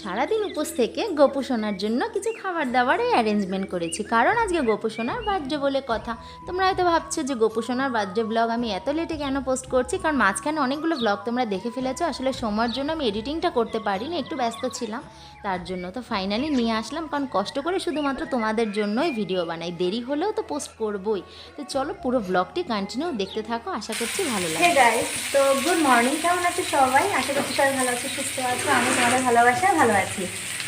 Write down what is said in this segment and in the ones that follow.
সারাদিন উপোস থেকে গোপু সোনার জন্য কিছু খাবার দাবারের অ্যারেঞ্জমেন্ট করেছি। কারণ আজকে গোপু সোনার বার্থডে বলে কথা। তোমরা হয়তো ভাবছ যে গোপু সোনার বার্থডে ব্লগ আমি এত লেটে কেন পোস্ট করছি? কারণ মাঝখানে অনেকগুলো ব্লগ তোমরা দেখে ফেলেছো। আসলে সময়ের জন্য আমি এডিটিংটা করতে পারিনি, একটু ব্যস্ত ছিলাম। তার জন্য তো ফাইনালি নিয়ে আসলাম, কারণ কষ্ট করে শুধুমাত্র তোমাদের জন্যই ভিডিও বানাই। দেরি হলেও তো পোস্ট করবই। তো চলো পুরো ব্লগটি কন্টিনিউ দেখতে থাকো, আশা করছি ভালো হে লাগবে তো গুড মর্নিং কেমন আছো সবাই? আশা করছি সবাই ভালো আছো, সুস্থ আছো, আমি তোমাদের ভালোবাসায় ভালো আছি।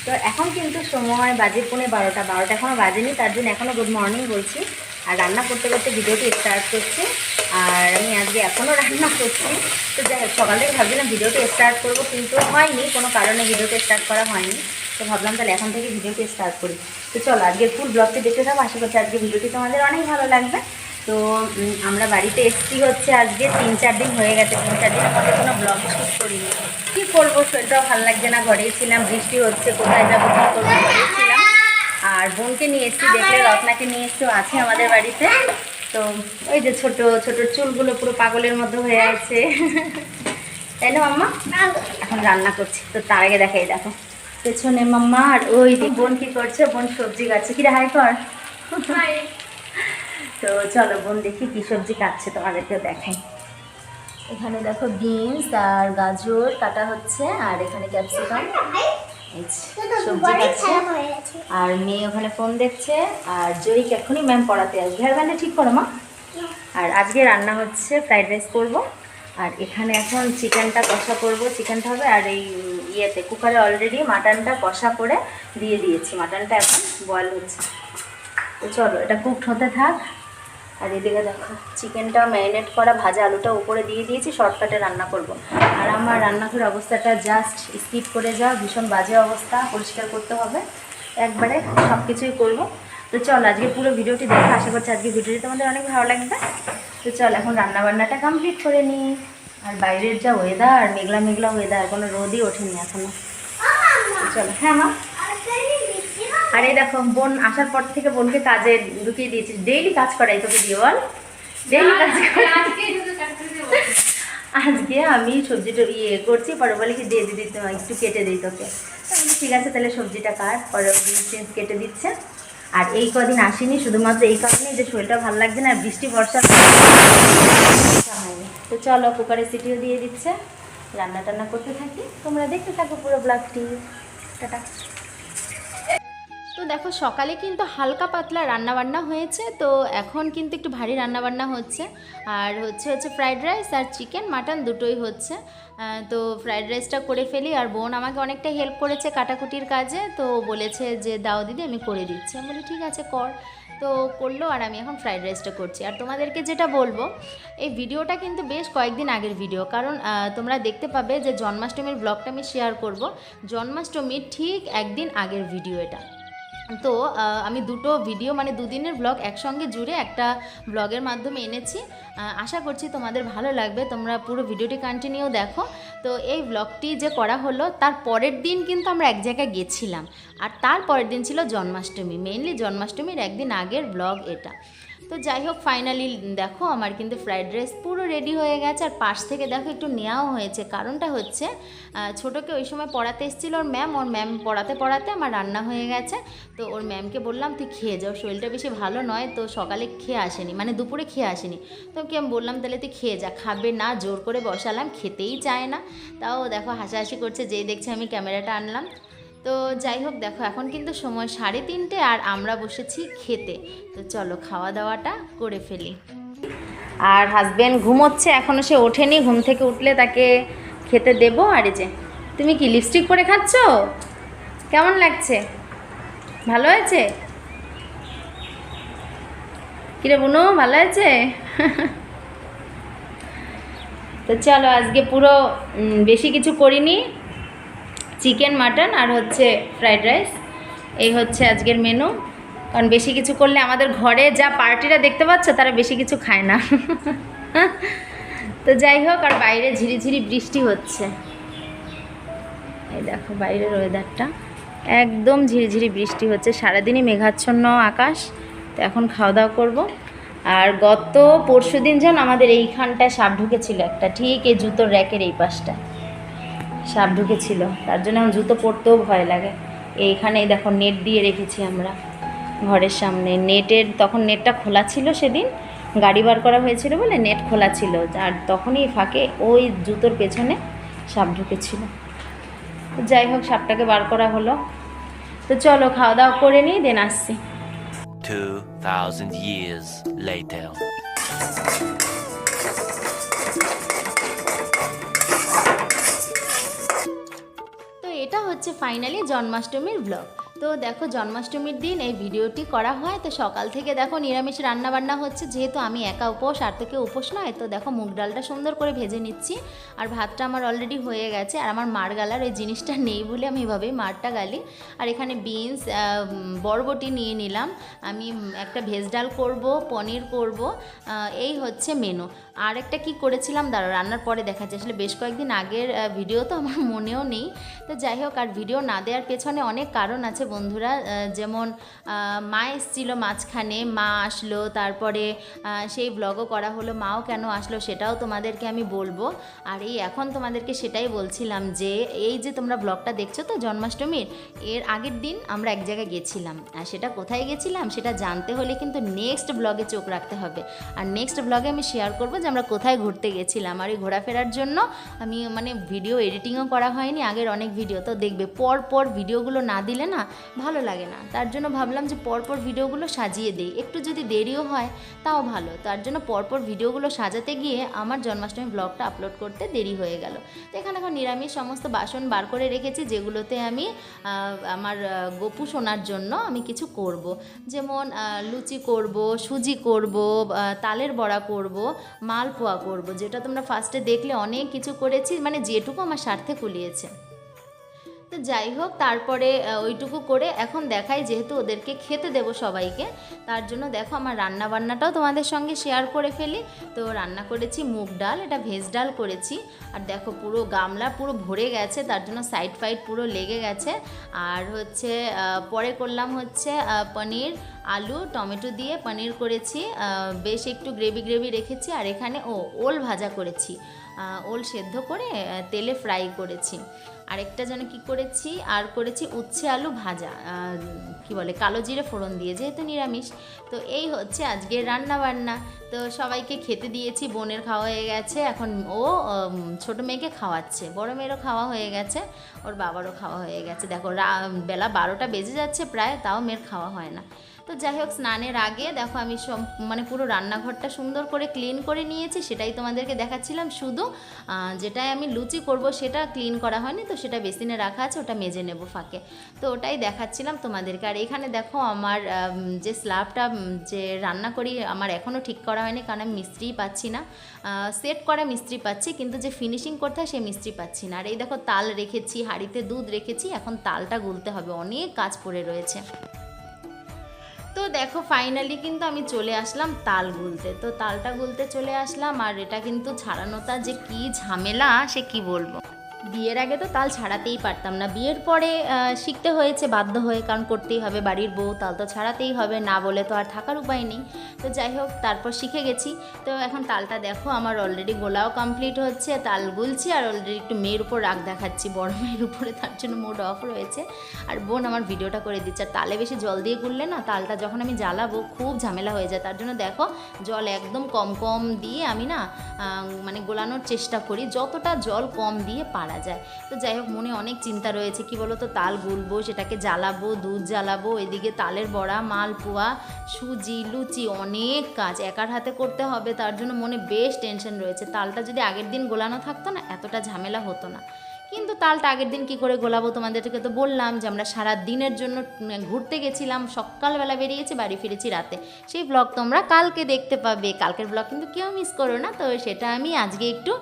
তো এখন কিন্তু সময় বাজে পৌনে বারোটা বারোটা এখনও বাজেনি, তার জন্য এখনও গুড মর্নিং বলছি। আর রান্না করতে করতে ভিডিওটি স্টার্ট করছি। আর আমি আজকে এখনও রান্না করছি। তো যাই হোক, সকাল থেকে ভাবছিলাম ভিডিওটি স্টার্ট করব, কিন্তু হয়নি। কোনো কারণে ভিডিওটি স্টার্ট করা হয়নি। তো ভাবলাম তাহলে এখন থেকে ভিডিওটি স্টার্ট করি। তো চলো আজকে ফুল ব্লগটি দেখতে থাকো। আশা করছি আজকে ভিডিওটি তোমাদের অনেক ভালো লাগবে। তো আমরা বাড়িতে এসছি হচ্ছে আজকে তিন চার দিন হয়ে গেছে। তিন চার দিন মধ্যে কোনো ব্লগ শ্যুট করিনি। কী করব? শরীরটাও ভালো লাগছে না। ঘরেই ছিলাম। বৃষ্টি হচ্ছে। কোথায় যাব? কী করব? আর বোনকে নিয়ে এসছি দেখলে রত্নাকে নিয়ে এসছি আছে আমাদের বাড়িতে। তো ওই যে ছোট ছোট চুলগুলো পুরো পাগলের মতো হয়ে আছে। তাই না মাম্মা? এখন রান্না করছি তো তার আগে দেখাই দেখো। পেছনে মাম্মা আর ওই দিক বোন কি করছে বোন সবজি কাটছে। কি হাই কর। তো চলো বোন দেখি কি সবজি কাটছে তোমাদেরকে দেখাই। এখানে দেখো বিনস আর গাজর কাটা হচ্ছে আর এখানে ক্যাপসিকাম। যে, সবজি আর মেয়ে ওখানে ফোন দেখছে আর জয়িক এখনই ম্যাম পড়াতে আসবে। হেয়ার ব্যান্ডটা ঠিক করো মা? আর আজকে রান্না হচ্ছে ফ্রাইড রাইস করব। আর এখানে এখন চিকেনটা কষা করব। চিকেনটা হবে আর এই ইয়েতে কুকারে অলরেডি মাটনটা কষা করে দিয়ে দিয়েছি। মাটনটা এখন বয়েল হচ্ছে। তো চলো এটা কুকড হতে থাক। আর এদিকে দেখো চিকেনটা ম্যারিনেট করা ভাজা আলুটা উপরে দিয়ে দিয়েছি শর্টকাটে রান্না করব। আর আমার রান্নাঘরের অবস্থাটা জাস্ট স্কিপ করে যাওয়া ভীষণ বাজে অবস্থা, পরিষ্কার করতে হবে। একবারে সব কিছুই করব। তো চল, আজকে পুরো ভিডিওটি দেখো, আশা করছি আজকে ভিডিওটি তোমাদের অনেক ভালো লাগবে। তো চল, এখন রান্নাবান্নাটা কমপ্লিট করে নিই। আর বাইরের যা ওয়েদার মেঘলা মেঘলা ওয়েদার কোনো রোদই ওঠেনি এখনও। তো চলো হ্যাঁ মা? আর এই দেখো বোন আসার পর থেকে বোনকে কাজে ঢুকিয়ে দিয়েছিস ডেইলি কাজ করাই তোকে দিয়ে বল ডেইলি কাজ আজকে আমি সবজিটা ইয়ে করছি পরে বলে কি দিয়ে দিদি একটু কেটে দিই তোকে। ঠিক আছে তাহলে সবজিটা কাট পরে কেটে দিচ্ছে। আর এই কদিন আসিনি শুধুমাত্র এই কারণে যে শরীরটা ভালো লাগছে না বৃষ্টি বর্ষা হয়নি। তো চলো কুকারে সিটিও দিয়ে দিচ্ছে। রান্না টান্না করতে থাকি। তোমরা দেখতে থাকো পুরো ব্লগটি। টাটা। তো দেখো, সকালে কিন্তু হালকা পাতলা রান্না বান্না হয়েছে, তো এখন কিন্তু একটু ভারী রান্না বান্না হচ্ছে। আর হচ্ছে হচ্ছে ফ্রাইড রাইস আর চিকেন, মাটন দুটোই হচ্ছে। তো ফ্রাইড রাইসটা করে ফেলি, আর বোন আমাকে অনেকটা হেল্প করেছে কাটাকুটির কাজে, তো বলেছে যে, দাও দিদি, আমি করে দিচ্ছি। আমি বলি, ঠিক আছে, কর। তো করল, আর আমি এখন ফ্রাইড রাইসটা করছি। আর তোমাদেরকে যেটা বলব, এই ভিডিওটা কিন্তু বেশ কয়েকদিন আগের ভিডিও, কারণ তোমরা দেখতে পাবে যে জন্মাষ্টমীর ব্লগটা আমি শেয়ার করব। জন্মাষ্টমীর ঠিক একদিন আগের ভিডিও এটা। তো আমি দুটো ভিডিও মানে দুদিনের ব্লগ একসঙ্গে জুড়ে একটা ব্লগের মাধ্যমে এনেছি। আশা করছি তোমাদের ভালো লাগবে। তোমরা পুরো ভিডিওটি কন্টিনিউ দেখো। তো এই ব্লগটি যে করা হলো, তার পরের দিন কিন্তু আমরা এক জায়গায় গেছিলাম। আর তার পরের দিন ছিল জন্মাষ্টমী মেইনলি জন্মাষ্টমীর একদিন আগের ব্লগ এটা। তো যাই হোক ফাইনালি দেখো আমার কিন্তু ফ্রাইড রাইস পুরো রেডি হয়ে গেছে, আর পাশ থেকে দেখো একটু নেওয়াও হয়েছে। কারণটা হচ্ছে ছোটোকে ওই সময় পড়াতে এসেছিল ওর ম্যাম ওর ম্যাম পড়াতে পড়াতে আমার রান্না হয়ে গেছে। তো ওর ম্যামকে বললাম, তুই খেয়ে যাও শরীরটা বেশি ভালো নয়, তো সকালে খেয়ে আসেনি মানে দুপুরে খেয়ে আসেনি। তো ওকে আমি বললাম, তাহলে তুই খেয়ে যা, খাবে না, জোর করে বসালাম, খেতেই চায় না। তাও দেখো হাসাহাসি করছে, যেই দেখছে আমি ক্যামেরাটা আনলাম। তো যাই হোক, দেখো এখন কিন্তু সময় সাড়ে তিনটে আর আমরা বসেছি খেতে। তো চলো খাওয়া দাওয়াটা করে ফেলি। আর হাজবেন্ড ঘুমোচ্ছে এখনও সে ওঠেনি, ঘুম থেকে উঠলে তাকে খেতে দেবো। আর যে, তুমি কি লিপস্টিক পরে খাচ্ছ? কেমন লাগছে? ভালো হয়েছে? কিরে বুনু, ভালো আছে তো চলো, আজকে পুরো বেশি কিছু করিনি। চিকেন, মাটন আর হচ্ছে ফ্রাইড রাইস। এই হচ্ছে আজকের মেনু। কারণ বেশি কিছু করলে আমাদের ঘরে যা পার্টিরা দেখতে পাচ্ছ, তারা বেশি কিছু খায় না। তো যাই হোক, আর বাইরে ঝিরিঝিরি বৃষ্টি হচ্ছে। এই দেখো বাইরের ওয়েদারটা একদম ঝিরিঝিরি বৃষ্টি হচ্ছে। সারাদিনই মেঘাচ্ছন্ন আকাশ। তো এখন খাওয়া দাওয়া করব। আর গত পরশু দিন যেন আমাদের এইখানটায় সাপ ঢুকেছিল একটা। ঠিক এই জুতোর র্যাকের এই পাশটা সাপ ঢুকেছিল। তার জন্য আমার জুতো পরতেও ভয় লাগে। এইখানেই দেখো নেট দিয়ে রেখেছি আমরা ঘরের সামনে। নেটের তখন নেটটা খোলা ছিল সেদিন। গাড়ি বার করা হয়েছিল বলে নেট খোলা ছিল। আর তখনই ফাঁকে ওই জুতোর পেছনে সাপ ঢুকেছিল। যাই হোক সাপটাকে বার করা হলো। তো চলো খাওয়া দাওয়া করে নিই দেন আসছি। 2,000 years later. হচ্ছে ফাইনালি জন্মাষ্টমীর ব্লগ তো দেখো জন্মাষ্টমীর দিন এই ভিডিওটি করা হয়, তো সকাল থেকে দেখো নিরামিষ রান্না বান্না হচ্ছে, যেহেতু আমি একা উপোস, আর তো কেউ উপোস নয়, তো দেখো মুগ ডালটা সুন্দর করে ভেজে নিচ্ছি, আর ভাতটা আমার অলরেডি হয়ে গেছে, আর আমার মার গালার ওই জিনিসটা নেই বলে আমি এভাবেই মারটা গালি, আর এখানে বিনস বরবটি নিয়ে নিলাম, আমি একটা ভেজ ডাল করব, পনির করব এই হচ্ছে মেনু আর একটা কি করেছিলাম দাঁড়ো রান্নার পরে দেখা যায় আসলে বেশ কয়েকদিন আগের ভিডিও তো আমার মনেও নেই, তো যাই হোক, আর ভিডিও না দেওয়ার পেছনে অনেক কারণ আছে বন্ধুরা যেমন মা এসেছিল মাঝখানে, মা আসলো, তারপরে সেই ব্লগও করা হলো, মাও কেন আসলো সেটাও তোমাদেরকে আমি বলব। আর এই এখন তোমাদেরকে সেটাই বলছিলাম যে, এই যে তোমরা ব্লগটা দেখছ তো জন্মাষ্টমীর, এর আগের দিন আমরা এক জায়গায় গেছিলাম। আর সেটা কোথায় গেছিলাম সেটা জানতে হলে কিন্তু নেক্সট ব্লগে চোখ রাখতে হবে। আর নেক্সট ব্লগে আমি শেয়ার করব যে আমরা কোথায় ঘুরতে গেছিলাম। আর এই ঘোরাফেরার জন্য আমি মানে ভিডিও এডিটিংও করা হয়নি, আগের অনেক ভিডিও তো দেখবে। পর পর ভিডিওগুলো না দিলে না ভালো লাগে না। তার জন্য ভাবলাম যে পর পর ভিডিওগুলো সাজিয়ে দিই। একটু যদি দেরিও হয়, তাও ভালো। তার জন্য পরপর ভিডিওগুলো সাজাতে গিয়ে আমার জন্মাষ্টমী ব্লগটা আপলোড করতে দেরি হয়ে গেল। তো এখানে এখন নিরামিষ সমস্ত বাসন বার করে রেখেছি, যেগুলোতে আমি আমার গপু শোনার জন্য আমি কিছু করব। যেমন লুচি করব, সুজি করব তালের বড়া করব, মালপোয়া করব, যেটা তোমরা ফার্স্টে দেখলে অনেক কিছু করেছি মানে যেটুকু আমার স্বার্থে কুলিয়েছে। তো যাই হোক, তারপরে ওইটুকু করে এখন দেখাই, যেহেতু ওদেরকে খেতে দেবো সবাইকে, তার জন্য দেখো আমার রান্না বান্নাটাও তোমাদের সঙ্গে শেয়ার করে ফেলি। তো রান্না করেছি মুগ ডাল, এটা ভেজ ডাল করেছি। আর দেখো পুরো গামলা পুরো ভরে গেছে, তার জন্য সাইড ফাইড পুরো লেগে গেছে। আর হচ্ছে পরে করলাম হচ্ছে পনির, আলু, টমেটো দিয়ে পনির করেছি। বেশ একটু গ্রেভি গ্রেভি রেখেছি। আর এখানে, ও, ওল ভাজা করেছি। ওল সেদ্ধ করে তেলে ফ্রাই করেছি। আরেকটা যেন কি করেছি, আর করেছি উচ্ছে আলু ভাজা কি বলে, কালো জিরে ফোড়ন দিয়ে, যেহেতু নিরামিষ। তো এই হচ্ছে আজকের রান্না বান্না তো সবাইকে খেতে দিয়েছি, বোনের খাওয়া হয়ে গেছে, এখন ও ছোট মেয়েকে খাওয়াচ্ছে। বড় মেয়েরও খাওয়া হয়ে গেছে, ওর বাবারও খাওয়া হয়ে গেছে। দেখো বেলা বারোটা বেজে যাচ্ছে প্রায়, তাও মেয়ের খাওয়া হয় না। তো যাই হোক, স্নানের আগে দেখো আমি সব মানে পুরো রান্নাঘরটা সুন্দর করে ক্লিন করে নিয়েছি, সেটাই তোমাদেরকে দেখাচ্ছিলাম। শুধু যেটাই আমি লুচি করব সেটা ক্লিন করা হয়নি, তো সেটা বেসিনে রাখা আছে, ওটা মেজে নেব ফাঁকে। তো ওটাই দেখাচ্ছিলাম তোমাদেরকে। আর এখানে দেখো আমার যে স্ল্যাবটা যে রান্না করি আমার এখনও ঠিক করা হয়নি, কারণ আমি মিস্ত্রিই পাচ্ছি না। সেট করা মিস্ত্রি পাচ্ছি, কিন্তু যে ফিনিশিং করতে হয় সেই মিস্ত্রি পাচ্ছি না। আর এই দেখো, তাল রেখেছি, হাঁড়িতে দুধ রেখেছি, এখন তালটা গুলতে হবে, অনেক কাজ পড়ে রয়েছে। দেখো ফাইনালি কিন্তু আমি চলে আসলাম তাল গুলতে। তো তালটা গুলতে চলে আসলাম আর এটা কিন্তু ছাড়ানোটা যে কি ঝামেলা, সে কি বলব? বিয়ের আগে তো তাল ছাড়াতেই পারতাম না। বিয়ের পরে শিখতে হয়েছে, বাধ্য হয়ে, কারণ করতেই হবে, বাড়ির বউ, তাল তো ছাড়াতেই হবে, না বলে তো আর থাকার উপায় নেই। তো যাই হোক, তারপর শিখে গেছি। তো এখন তালটা দেখো, আমার অলরেডি গোলাও কমপ্লিট হচ্ছে, তাল গুলছি আর অলরেডি একটু মেয়ের উপর রাগ দেখাচ্ছি, বড় মেয়ের উপরে, তার জন্য মোড অফ রয়েছে। আর বোন আমার ভিডিওটা করে দিচ্ছে, আর তালে বেশি জল দিয়ে গুললে না, তালটা যখন আমি জ্বালাবো, খুব ঝামেলা হয়ে যায়। তার জন্য দেখো, জল একদম কম কম দিয়ে আমি না মানে গোলানোর চেষ্টা করি, যতটা জল কম দিয়ে পারা যায়। তো যাই হোক, মনে অনেক চিন্তা রয়েছে, কি বলো তো তাল গুলবো, সেটাকে জ্বালাবো, দুধ জ্বালাবো, এদিকে তালের বড়া, মালপোয়া, সুজি, লুচি, অনেক কাজ একার হাতে করতে হবে, তার জন্য মনে বেশ টেনশন রয়েছে। তালটা যদি আগের দিন গোলানো থাকতো না, এতটা ঝামেলা হতো না। কিন্তু তালটা আগের দিন কি করে গোলাবো তোমাদেরকে তো বললাম যে আমরা সারা দিনের জন্য ঘুরতে গেছিলাম, সকালবেলা বেরিয়েছি, বাড়ি ফিরেছি রাতে। সেই ব্লগ তোমরা কালকে দেখতে পাবে। কালকের ব্লগ কিন্তু কেউ মিস করো না, তো সেটা আমি আজকে একটু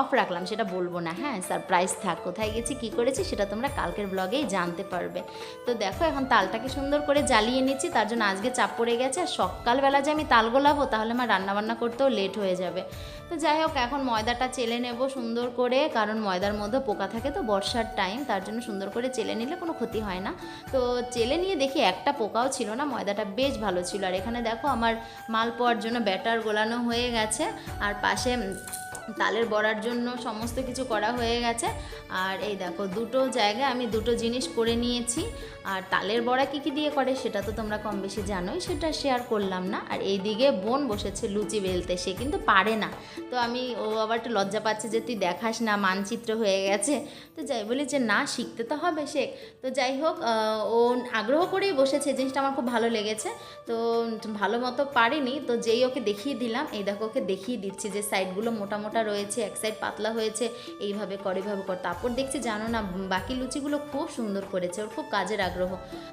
অফ রাখলাম, সেটা বলব না। হ্যাঁ সারপ্রাইজ থাক, কোথায় গেছি, কি করেছি, সেটা তোমরা কালকের ব্লগেই জানতে পারবে। তো দেখো, এখন তালটাকে সুন্দর করে জ্বালিয়ে নিচ্ছি, তার জন্য আজকে চাপ পড়ে গেছে, আর সকালবেলা যে আমি তাল গোলাবো, তাহলে আমার রান্নাবান্না করতেও লেট হয়ে যাবে। তো যাই হোক, এখন ময়দাটা চেলে নেব সুন্দর করে, কারণ ময়দার মধ্যে পোকা থাকে তো বর্ষার টাইম তার জন্য সুন্দর করে চেলে নিলে কোনো ক্ষতি হয় না। তো চেলে নিয়ে দেখি একটা পোকাও ছিল না, ময়দাটা বেশ ভালো ছিল। আর এখানে দেখো আমার মাল পাওয়ার জন্য ব্যাটার গোলানো হয়ে গেছে, আর পাশে তালের বড়ার জন্য সমস্ত কিছু করা হয়ে গেছে। আর এই দেখো, দুটো জায়গায় আমি দুটো জিনিস করে নিয়েছি। আর তালের বড়া কী কী দিয়ে করে সেটা তো তোমরা কম বেশি জানোই, সেটা শেয়ার করলাম না। আর এইদিকে বোন বসেছে লুচি বেলতে, সে কিন্তু পারে না। তো আমি, ও আবার একটু লজ্জা পাচ্ছে যে তুই দেখাস না, মানচিত্র হয়ে গেছে। তো যাই, বলি যে না, শিখতে তো হবে শেখ তো যাই হোক ও আগ্রহ করেই বসেছে জিনিসটা আমার খুব ভালো লেগেছে। তো ভালো মতো পারিনি, তো যেই ওকে দেখিয়ে দিলাম, এই দেখো ওকে দেখিয়ে দিচ্ছি যে সাইডগুলো মোটা মোটা রয়েছে, এক সাইড পাতলা হয়েছে, এইভাবে কর এইভাবে কর। তারপর দেখছি জানো না, বাকি লুচিগুলো খুব সুন্দর করেছে, ওর খুব কাজের আগ্রহ।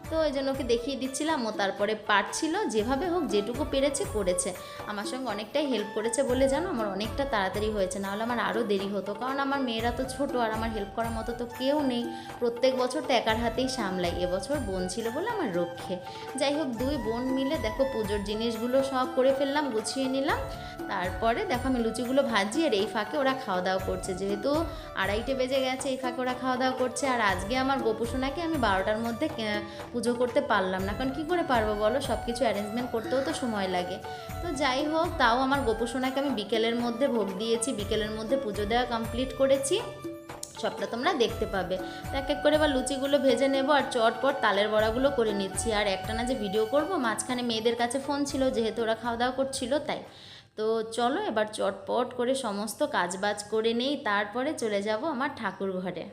তো ওই জন্য ওকে দেখিয়ে দিচ্ছিলাম, ও তারপরে পারছিল, যেভাবে হোক যেটুকু পেরেছে করেছে। আমার সঙ্গে অনেকটাই হেল্প করেছে বলে জানো, আমার অনেকটা তাড়াতাড়ি হয়েছে, নাহলে আমার আরও দেরি হতো। কারণ আমার মেয়েরা তো ছোট, আর আমার হেল্প করার মতো তো কেউ নেই। প্রত্যেক বছর তো একার হাতেই সামলাই, এবছর বোন ছিল বলে আমার রক্ষে। যাই হোক, দুই বোন মিলে দেখো পুজোর জিনিসগুলো সব করে ফেললাম, গুছিয়ে নিলাম। তারপরে দেখো আমি লুচিগুলো ভাজি, আর এই ফাঁকে ওরা খাওয়া দাওয়া করছে। যেহেতু আড়াইটে বেজে গেছে, এই ফাঁকে ওরা খাওয়া দাওয়া করছে। আর আজকে আমার গোপুসোনাকে আমি বারোটার মধ্যে পুজো করতে পারলাম না। কারণ কী করে পারব বলো? সব কিছু অ্যারেঞ্জমেন্ট করতেও তো সময় লাগে। তো যাই হোক, তাও আমার গোপুসোনাকে আমি বিকেলের মধ্যে ভোগ দিয়েছি, বিকেলের মধ্যে পুজো দেওয়া কমপ্লিট করেছি। সবটা তোমরা দেখতে পাবে। এক এক করে এবার লুচিগুলো ভেজে নেব আর চটপট তালের বড়াগুলো করে নিচ্ছি। আর একটা না যে ভিডিও করব, মাঝখানে মেয়েদের কাছে ফোন ছিল, যেহেতু ওরা খাওয়া দাওয়া করছিল তাই। তো চলো এবার চটপট করে সমস্ত কাজবাজ করে নেই, তারপরে চলে যাব আমার ঠাকুর ঘরে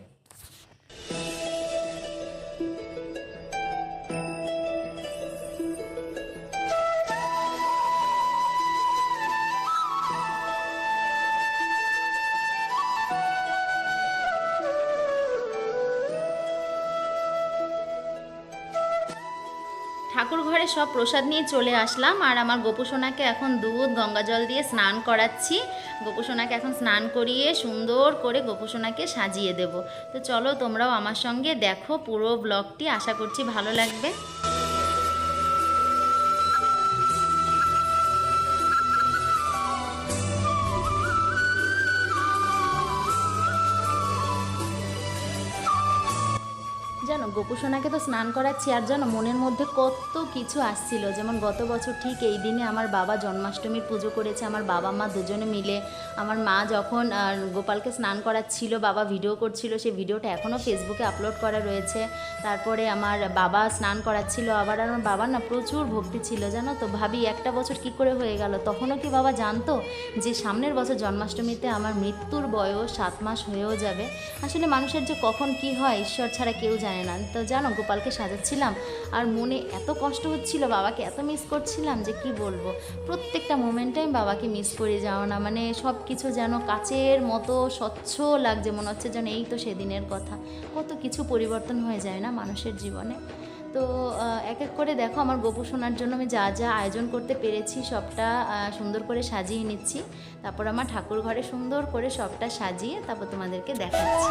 ঠাকুর ঘরে সব প্রসাদ নিয়ে চলে আসলাম আর আমার গোপুসোনাকে এখন দুধ, গঙ্গা জল দিয়ে স্নান করাচ্ছি। গোপুসোনাকে এখন স্নান করিয়ে সুন্দর করে গোপুসোনাকে সাজিয়ে দেব। তো চলো তোমরাও আমার সঙ্গে দেখো পুরো ব্লগটি আশা করছি ভালো লাগবে। গোপুসোনাকে তো স্নান করাচ্ছি আর জানো, মনের মধ্যে কত কিছু আসছিল। যেমন গত বছর ঠিক এই দিনে আমার বাবা জন্মাষ্টমীর পুজো করেছে, আমার বাবা মা দুজনে মিলে। আমার মা যখন গোপালকে স্নান করাচ্ছিল, বাবা ভিডিও করছিল, সেই ভিডিওটা এখনও ফেসবুকে আপলোড করা রয়েছে। তারপরে আমার বাবা স্নান করাচ্ছিল, আবার আমার বাবার না প্রচুর ভক্তি ছিল, জানো তো? ভাবি, একটা বছর কি করে হয়ে গেল? তখনও কি বাবা জানতো যে সামনের বছর জন্মাষ্টমীতে আমার মৃত্যুর বয়স সাত মাস হয়েও যাবে? আসলে মানুষের যে কখন কি হয়, ঈশ্বর ছাড়া কেউ জানে না। তো জানো, গোপালকে সাজাচ্ছিলাম। আর মনে এত কষ্ট হচ্ছিল বাবাকে, এত মিস করছিলাম যে কি বলব? প্রত্যেকটা মোমেন্টে আমি বাবাকে মিস করে যাও না মানে সব কিছু যেন কাচের মতো স্বচ্ছ লাগছে, মনে হচ্ছে যেন এই তো সেদিনের কথা। কত কিছু পরিবর্তন হয়ে যায় না মানুষের জীবনে। তো এক এক করে দেখো আমার গোপু শোনার জন্য আমি যা যা আয়োজন করতে পেরেছি সবটা সুন্দর করে সাজিয়ে নিচ্ছি তারপর আমার ঠাকুর ঘরে সুন্দর করে সবটা সাজিয়ে তারপর তোমাদেরকে দেখাচ্ছি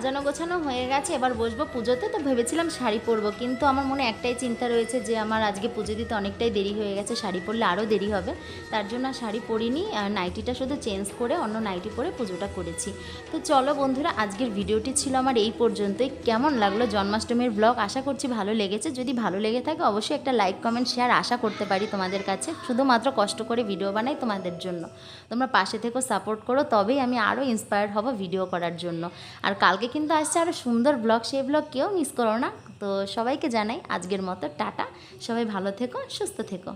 সাজানো গোছানো হয়ে গেছে, এবার বসবো পুজোতে। তো ভেবেছিলাম শাড়ি পরবো, কিন্তু আমার মনে একটাই চিন্তা রয়েছে যে আমার আজকে পুজো দিতে অনেকটাই দেরি হয়ে গেছে, শাড়ি পরলে আরও দেরি হবে। তার জন্য শাড়ি পরিনি নাইটিটা শুধু চেঞ্জ করে অন্য নাইটি পরে পুজোটা করেছি। তো চলো বন্ধুরা, আজকের ভিডিওটি ছিল আমার এই পর্যন্তই। কেমন লাগল জন্মাষ্টমীর ব্লগ? আশা করছি ভালো লেগেছে। যদি ভালো লেগে থাকে, অবশ্যই একটা লাইক, কমেন্ট, শেয়ার আশা করতে পারি তোমাদের কাছে। শুধুমাত্র কষ্ট করে ভিডিও বানাই তোমাদের জন্য। তোমরা পাশে থেকেও সাপোর্ট করো, তবেই আমি আরও ইন্সপায়ার্ড হব ভিডিও করার জন্য। আর কালকে কিন্তু আসছে আরও সুন্দর ব্লগ সেই ব্লগ কেউ মিস করো না। তো সবাইকে জানাই আজকের মতো, টাটা। সবাই ভালো থেকো, সুস্থ থেকো।